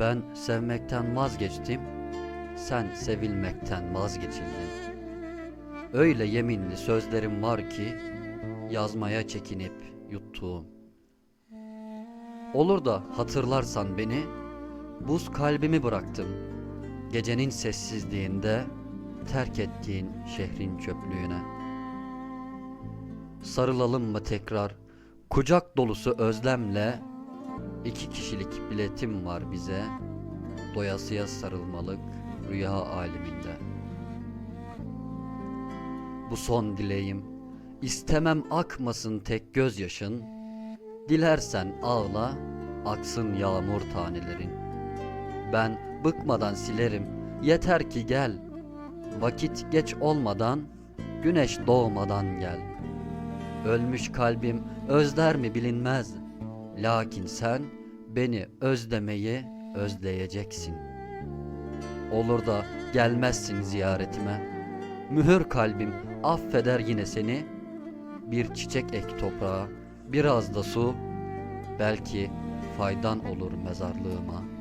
Ben sevmekten vazgeçtim, sen sevilmekten vazgeçildin. Öyle yeminli sözlerim var ki yazmaya çekinip yuttuğum. Olur da hatırlarsan beni, buz kalbimi bıraktım. Gecenin sessizliğinde terk ettiğin şehrin çöplüğüne. Sarılalım mı tekrar kucak dolusu özlemle iki kişilik biletim var bize doyasıya sarılmalık rüya aleminde. Bu son dileğim istemem akmasın tek gözyaşın dilersen ağla aksın yağmur tanelerin. Ben bıkmadan silerim yeter ki gel vakit geç olmadan güneş doğmadan gel. Ölmüş kalbim özler mi bilinmez. Lakin sen beni özlemeyi özleyeceksin. Olur da gelmezsin ziyaretime. Mühür kalbim affeder yine seni. Bir çiçek ek toprağa, biraz da su. Belki faydan olur mezarlığıma.''